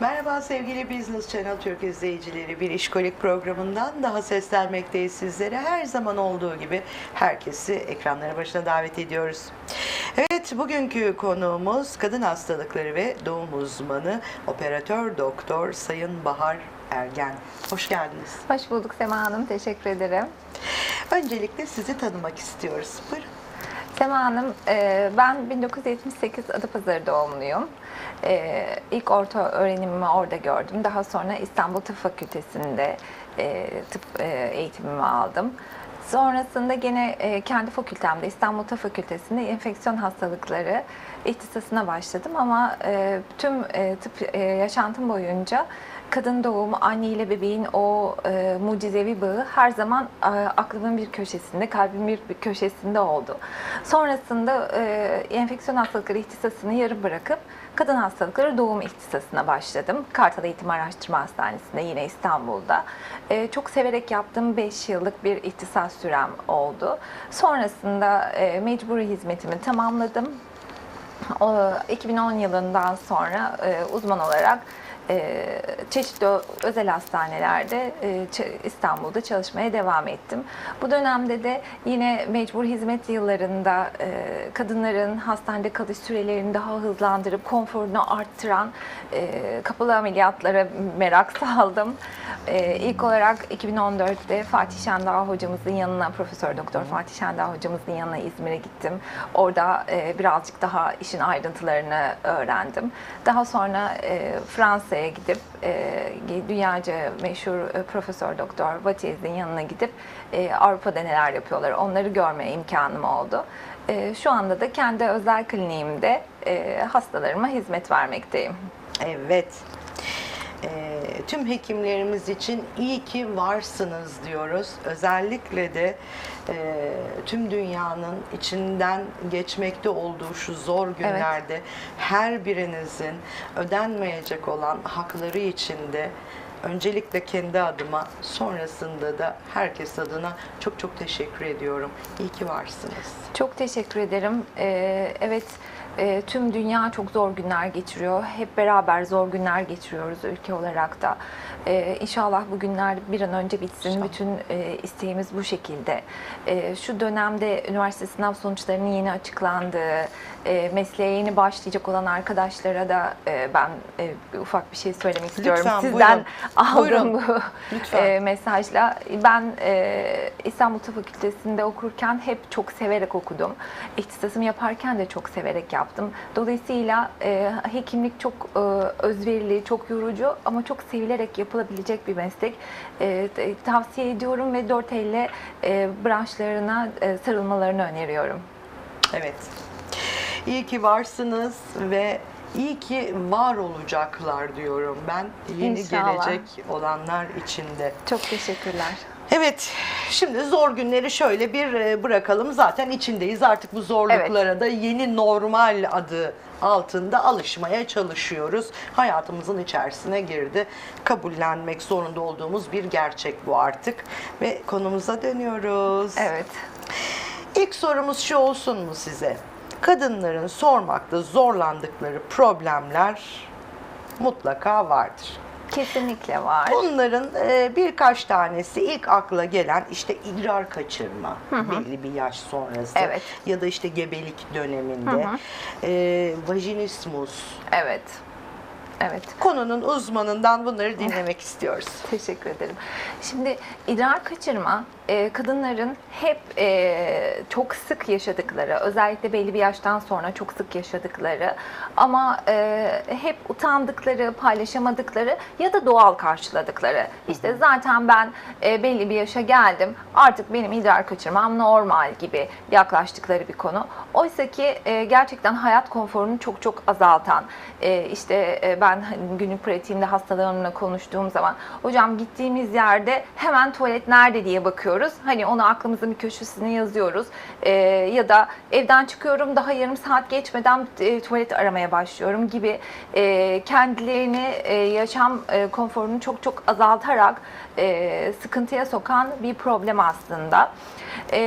Merhaba sevgili Business Channel Türk izleyicileri. Bir işkolik programından daha seslenmekteyiz sizlere. Her zaman olduğu gibi herkesi ekranları başına davet ediyoruz. Evet, bugünkü konuğumuz kadın hastalıkları ve doğum uzmanı operatör doktor Sayın Bahar Ergen. Hoş geldiniz. Hoş bulduk Sema Hanım. Teşekkür ederim. Öncelikle sizi tanımak istiyoruz. Buyurun. Sema Hanım, e, ben 1978 Adapazarı doğumluyum. E, İlk orta öğrenimimi orada gördüm. Daha sonra İstanbul Tıp Fakültesi'nde e, tıp eğitimimi aldım. Sonrasında gene kendi fakültemde İstanbul Tıp Fakültesi'nde enfeksiyon hastalıkları ihtisasına başladım ama e, tüm e, tıp e, yaşantım boyunca kadın doğumu, anne ile bebeğin o e, mucizevi bağı her zaman e, aklımın bir köşesinde, kalbimin bir, köşesinde oldu. Sonrasında e, enfeksiyon hastalıkları ihtisasını yarım bırakıp kadın hastalıkları doğum ihtisasına başladım. Kartal Eğitim Araştırma Hastanesi'nde yine İstanbul'da. E, çok severek yaptığım 5 yıllık bir ihtisas sürem oldu. Sonrasında e, mecburi hizmetimi tamamladım. O, 2010 yılından sonra e, uzman olarak e, çeşitli özel hastanelerde e, İstanbul'da çalışmaya devam ettim. Bu dönemde de yine mecbur hizmet yıllarında e, kadınların hastanede kalış sürelerini daha hızlandırıp konforunu arttıran e, kapalı ameliyatlara merak saldım. E, ilk olarak 2014'te Fatih Şendağ hocamızın yanına, Profesör Doktor Fatih Şendağ hocamızın yanına İzmir'e gittim. Orada e, birazcık daha işin ayrıntılarını öğrendim. Daha sonra e, Fransa'ya gidip e, dünyaca meşhur e, Profesör Doktor Vatiyez'in yanına gidip e, Avrupa'da neler yapıyorlar onları görme imkanım oldu. E, şu anda da kendi özel kliniğimde e, hastalarıma hizmet vermekteyim. Evet. Ee, tüm hekimlerimiz için iyi ki varsınız diyoruz. Özellikle de e, tüm dünyanın içinden geçmekte olduğu şu zor günlerde her birinizin ödenmeyecek olan hakları içinde öncelikle kendi adıma sonrasında da herkes adına çok çok teşekkür ediyorum. İyi ki varsınız. Çok teşekkür ederim. Ee, evet, e, tüm dünya çok zor günler geçiriyor. Hep beraber zor günler geçiriyoruz ülke olarak da. Ee, inşallah bu günler bir an önce bitsin. İnşallah. Bütün e, isteğimiz bu şekilde. Ee, şu dönemde üniversite sınav sonuçlarının yeni açıklandığı, e, mesleğe yeni başlayacak olan arkadaşlara da e, ben e, ufak bir şey söylemek istiyorum. Lütfen, Sizden buyurun. aldığım Buyurun. bu e, mesajla. Ben e, İstanbul Tıp Fakültesi'nde okurken hep çok severek okudum. İhtisasımı yaparken de çok severek yaptım. Dolayısıyla e, hekimlik çok e, özverili, çok yorucu ama çok sevilerek yapılabilecek bir meslek. E, tavsiye ediyorum ve dört elle e, branşlarına e, sarılmalarını öneriyorum. Evet. İyi ki varsınız ve iyi ki var olacaklar diyorum ben. Yeni İnşallah. gelecek olanlar içinde. Çok teşekkürler. Evet, şimdi zor günleri şöyle bir e, bırakalım. Zaten içindeyiz. Artık bu zorluklara da yeni normal adı altında alışmaya çalışıyoruz. Hayatımızın içerisine girdi. Kabullenmek zorunda olduğumuz bir gerçek bu artık. Ve konumuza dönüyoruz. Evet. İlk sorumuz şu olsun mu size? Kadınların sormakta zorlandıkları problemler mutlaka vardır. Kesinlikle var. Bunların e, birkaç tanesi ilk akla gelen işte idrar kaçırma belli bir yaş sonrası Evet. ya da işte gebelik döneminde e, vajinismus. Evet. Evet. Konunun uzmanından bunları dinlemek istiyoruz. Teşekkür ederim. Şimdi idrar kaçırma e, kadınların hep e, çok sık yaşadıkları, özellikle belli bir yaştan sonra çok sık yaşadıkları ama e, hep utandıkları, paylaşamadıkları ya da doğal karşıladıkları. İşte zaten ben belli bir yaşa geldim, artık benim idrar kaçırmam normal gibi yaklaştıkları bir konu. Oysa ki gerçekten hayat konforunu çok çok azaltan, e, işte ben günlük pratiğimde hastalarımla konuştuğum zaman hocam gittiğimiz yerde hemen tuvalet nerede diye bakıyoruz. Yapıyoruz. Hani onu aklımızın bir köşesine yazıyoruz. E, ya da evden çıkıyorum daha yarım saat geçmeden e, tuvalet aramaya başlıyorum gibi e, kendilerini e, yaşam e, konforunu çok çok azaltarak e, sıkıntıya sokan bir problem aslında. E,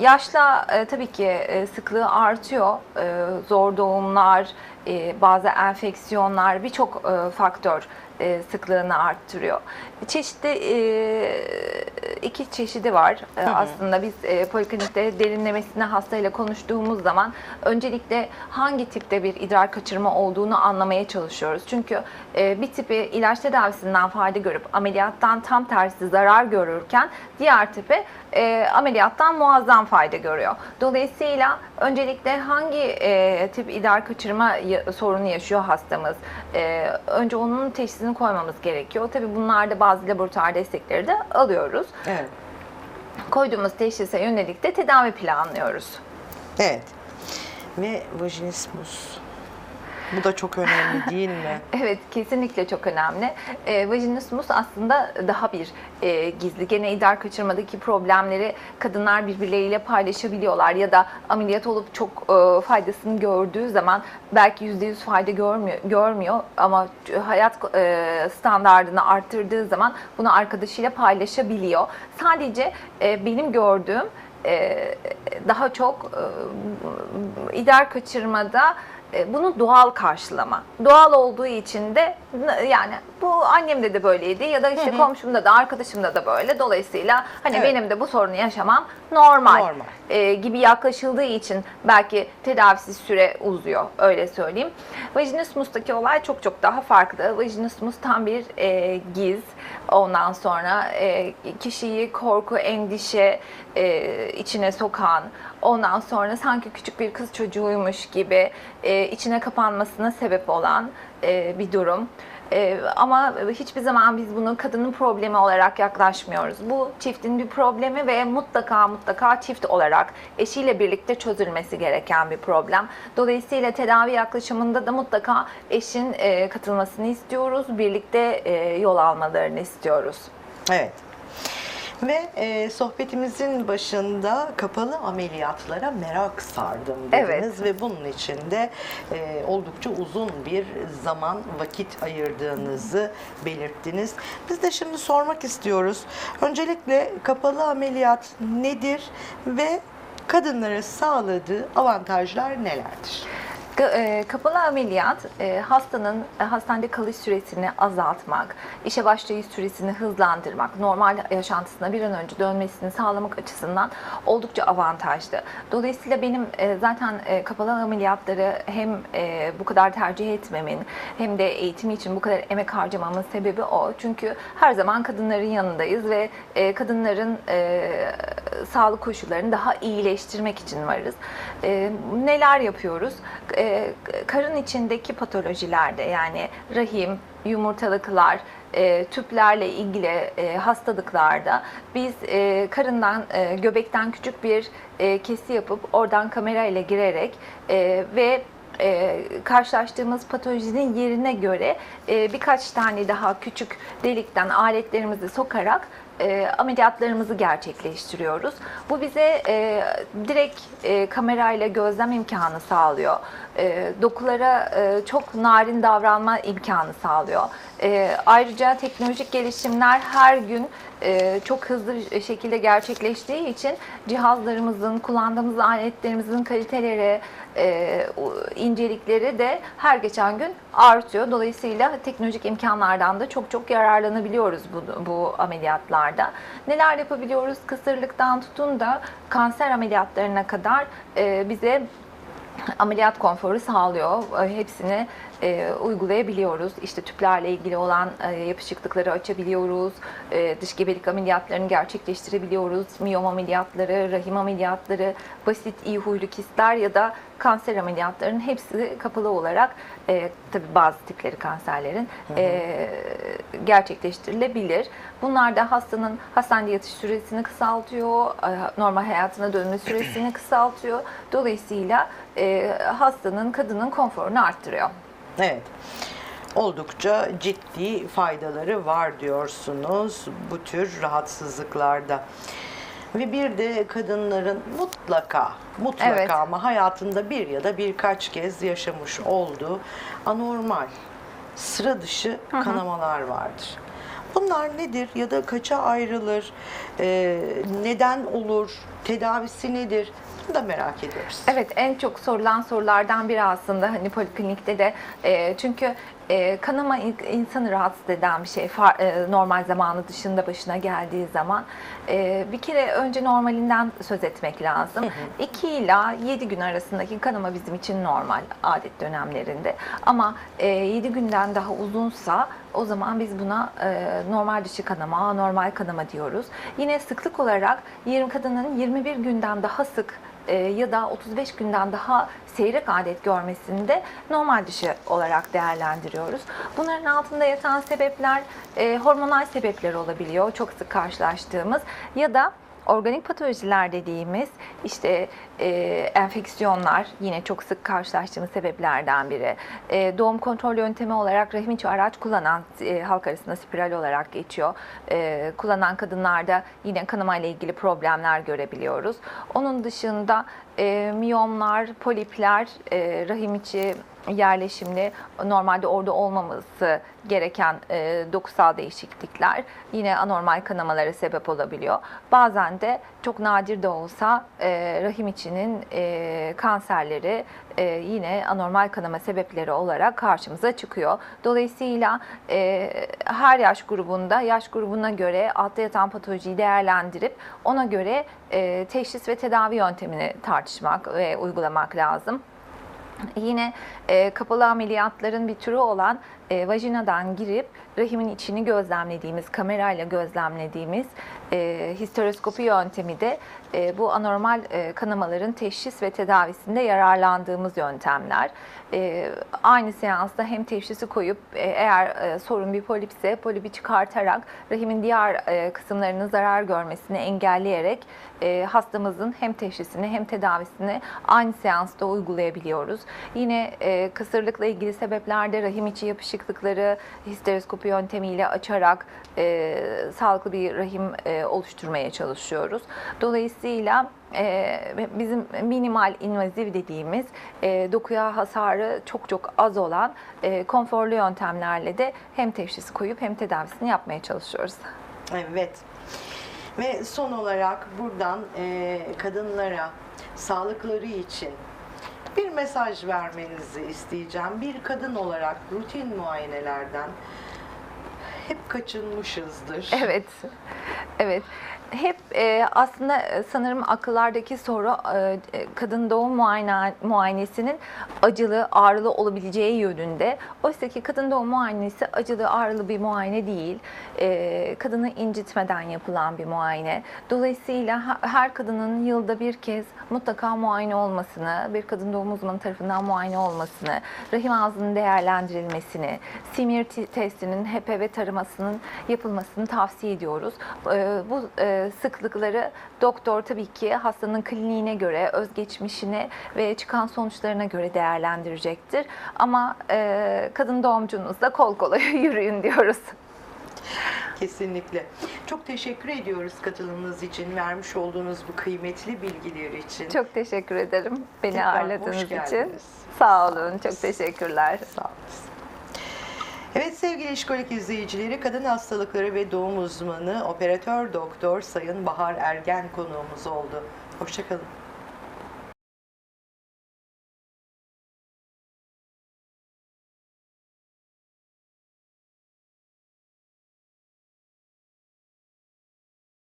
yaşla e, tabii ki e, sıklığı artıyor. E, zor doğumlar, e, bazı enfeksiyonlar birçok e, faktör e, sıklığını arttırıyor. Çeşitli e, iki çeşidi var E, aslında biz e, poliklinikte derinlemesine hastayla konuştuğumuz zaman öncelikle hangi tipte bir idrar kaçırma olduğunu anlamaya çalışıyoruz. Çünkü e, bir tipi ilaç tedavisinden fayda görüp ameliyattan tam tersi zarar görürken diğer tipi e, ameliyattan muazzam fayda görüyor. Dolayısıyla öncelikle hangi e, tip idrar kaçırma sorunu yaşıyor hastamız? E, önce onun teşhisini koymamız gerekiyor. Tabii bunlarda bazı laboratuvar destekleri de alıyoruz. Evet. Koyduğumuz teşhise yönelik de tedavi planlıyoruz. Evet. Ve vajinismus. Bu da çok önemli değil mi? Evet kesinlikle çok önemli. E, vajinismus aslında daha bir e, gizli. Gene idrar kaçırmadaki problemleri kadınlar birbirleriyle paylaşabiliyorlar ya da ameliyat olup çok e, faydasını gördüğü zaman belki %100 fayda görmüyor, görmüyor ama hayat e, standartını arttırdığı zaman bunu arkadaşıyla paylaşabiliyor. Sadece e, benim gördüğüm e, daha çok e, idrar kaçırmada e, bunu doğal karşılama. Doğal olduğu için de yani bu annemde de böyleydi ya da işte komşumda da arkadaşımda da böyle. Dolayısıyla hani Evet. benim de bu sorunu yaşamam normal, Normal. e, gibi yaklaşıldığı için belki tedavisi süre uzuyor öyle söyleyeyim. Vajinismus'taki olay çok çok daha farklı. Vajinismus tam bir e, giz. Ondan sonra e, kişiyi korku, endişe e, içine sokan, ondan sonra sanki küçük bir kız çocuğuymuş gibi e, içine kapanmasına sebep olan e, bir durum. E, ama hiçbir zaman biz bunu kadının problemi olarak yaklaşmıyoruz. Bu çiftin bir problemi ve mutlaka mutlaka çift olarak eşiyle birlikte çözülmesi gereken bir problem. Dolayısıyla tedavi yaklaşımında da mutlaka eşin e, katılmasını istiyoruz, birlikte e, yol almalarını istiyoruz. Evet. Ve e, sohbetimizin başında kapalı ameliyatlara merak sardım dediniz Evet. ve bunun için de e, oldukça uzun bir zaman vakit ayırdığınızı belirttiniz. Biz de şimdi sormak istiyoruz. Öncelikle kapalı ameliyat nedir ve kadınlara sağladığı avantajlar nelerdir? E, Kapalı ameliyat e, hastanın e, hastanede kalış süresini azaltmak, işe başlayış süresini hızlandırmak, normal yaşantısına bir an önce dönmesini sağlamak açısından oldukça avantajlı. Dolayısıyla benim zaten kapalı ameliyatları hem bu kadar tercih etmemin hem de eğitimi için bu kadar emek harcamamın sebebi o. Çünkü her zaman kadınların yanındayız ve kadınların sağlık koşullarını daha iyileştirmek için varız. Neler yapıyoruz? E, karın içindeki patolojilerde yani rahim, yumurtalıklar, e, tüplerle ilgili e, hastalıklarda biz e, karından, göbekten küçük bir kesi yapıp oradan kamerayla girerek ve e, karşılaştığımız patolojinin yerine göre e, birkaç tane daha küçük delikten aletlerimizi sokarak e, ameliyatlarımızı gerçekleştiriyoruz. Bu bize e, direkt e, kamerayla gözlem imkanı sağlıyor. E, dokulara e, çok narin davranma imkanı sağlıyor. E, ayrıca teknolojik gelişimler her gün e, çok hızlı bir şekilde gerçekleştiği için cihazlarımızın, kullandığımız aletlerimizin kaliteleri, e, incelikleri de her geçen gün artıyor. Dolayısıyla teknolojik imkanlardan da çok çok yararlanabiliyoruz bu, bu ameliyatlarda. Neler yapabiliyoruz? Kısırlıktan tutun da kanser ameliyatlarına kadar e, bize ameliyat konforu sağlıyor. Hepsini e, uygulayabiliyoruz. İşte tüplerle ilgili olan e, yapışıklıkları açabiliyoruz. E, dış gebelik ameliyatlarını gerçekleştirebiliyoruz. Miyom ameliyatları, rahim ameliyatları, basit iyi huylu kistler ya da kanser ameliyatlarının hepsi kapalı olarak e, tabii bazı tipleri kanserlerin e, gerçekleştirilebilir. Bunlar da hastanın hastanede yatış süresini kısaltıyor, e, normal hayatına dönme süresini kısaltıyor. Dolayısıyla e, hastanın, kadının konforunu arttırıyor. Evet. Oldukça ciddi faydaları var diyorsunuz bu tür rahatsızlıklarda. Ve bir de kadınların mutlaka, mutlaka Evet. ama hayatında bir ya da birkaç kez yaşamış olduğu anormal, sıra dışı kanamalar vardır. Bunlar nedir ya da kaça ayrılır, Ee, neden olur, tedavisi nedir? Bunu da merak ediyoruz. Evet en çok sorulan sorulardan biri aslında hani poliklinikte de e, çünkü e, kanama in- insanı rahatsız eden bir şey Far- e, normal zamanı dışında başına geldiği zaman E, bir kere önce normalinden söz etmek lazım. 2 ila 7 gün arasındaki kanama bizim için normal adet dönemlerinde ama 7 günden daha uzunsa o zaman biz buna e, normal dışı kanama, normal kanama diyoruz. Yine sıklık olarak 20 kadının 21 günden daha sık e, ya da 35 günden daha seyrek adet görmesinde normal dışı olarak değerlendiriyoruz. Bunların altında yatan sebepler e, hormonal sebepler olabiliyor. Çok sık karşılaştığımız ya da organik patolojiler dediğimiz işte e, enfeksiyonlar yine çok sık karşılaştığımız sebeplerden biri. E, doğum kontrol yöntemi olarak rahim içi araç kullanan e, halk arasında spiral olarak geçiyor. E, kullanan kadınlarda yine kanama ile ilgili problemler görebiliyoruz. Onun dışında e, miyomlar, polipler, e, rahim içi yerleşimli normalde orada olmaması gereken e, dokusal değişiklikler yine anormal kanamalara sebep olabiliyor. Bazen de çok nadir de olsa e, rahim içinin e, kanserleri e, yine anormal kanama sebepleri olarak karşımıza çıkıyor. Dolayısıyla e, her yaş grubunda yaş grubuna göre altta yatan patolojiyi değerlendirip ona göre e, teşhis ve tedavi yöntemini tartışmak ve uygulamak lazım. Yine e, kapalı ameliyatların bir türü olan e, vajinadan girip rahimin içini gözlemlediğimiz, kamerayla gözlemlediğimiz e, histeroskopi yöntemi de e, bu anormal e, kanamaların teşhis ve tedavisinde yararlandığımız yöntemler. E, aynı seansta hem teşhisi koyup e, eğer e, sorun bir polipse polipi çıkartarak rahimin diğer e, kısımlarının zarar görmesini engelleyerek e, hastamızın hem teşhisini hem tedavisini aynı seansta uygulayabiliyoruz. Yine e, kısırlıkla ilgili sebeplerde rahim içi yapışıklıkları histeroskopi yöntemiyle açarak e, sağlıklı bir rahim e, oluşturmaya çalışıyoruz. Dolayısıyla e, bizim minimal invaziv dediğimiz e, dokuya hasarı çok çok az olan e, konforlu yöntemlerle de hem teşhisi koyup hem tedavisini yapmaya çalışıyoruz. Evet. Ve son olarak buradan e, kadınlara sağlıkları için bir mesaj vermenizi isteyeceğim. Bir kadın olarak rutin muayenelerden hep kaçınmışızdır. Evet, evet. Hep e, aslında e, sanırım akıllardaki soru e, e, kadın doğum muayene, muayenesinin acılı, ağrılı olabileceği yönünde. Oysa ki kadın doğum muayenesi acılı, ağrılı bir muayene değil. E, kadını incitmeden yapılan bir muayene. Dolayısıyla her kadının yılda bir kez mutlaka muayene olmasını, bir kadın doğum uzmanı tarafından muayene olmasını, rahim ağzının değerlendirilmesini, simir testinin HPV taramasının yapılmasını tavsiye ediyoruz. Ee, Bu e, sıklıkları doktor tabii ki hastanın kliniğine göre, özgeçmişine ve çıkan sonuçlarına göre değerlendirecektir. Ama e, kadın doğumcunuzla kol kola yürüyün diyoruz. Kesinlikle. Çok teşekkür ediyoruz katılımınız için, vermiş olduğunuz bu kıymetli bilgiler için. Çok teşekkür ederim beni Tekrar ağırladığınız için. Sağ olun, çok teşekkürler. Sağ olun. Evet sevgili işkolik izleyicileri, kadın hastalıkları ve doğum uzmanı, operatör doktor Sayın Bahar Ergen konuğumuz oldu. Hoşçakalın.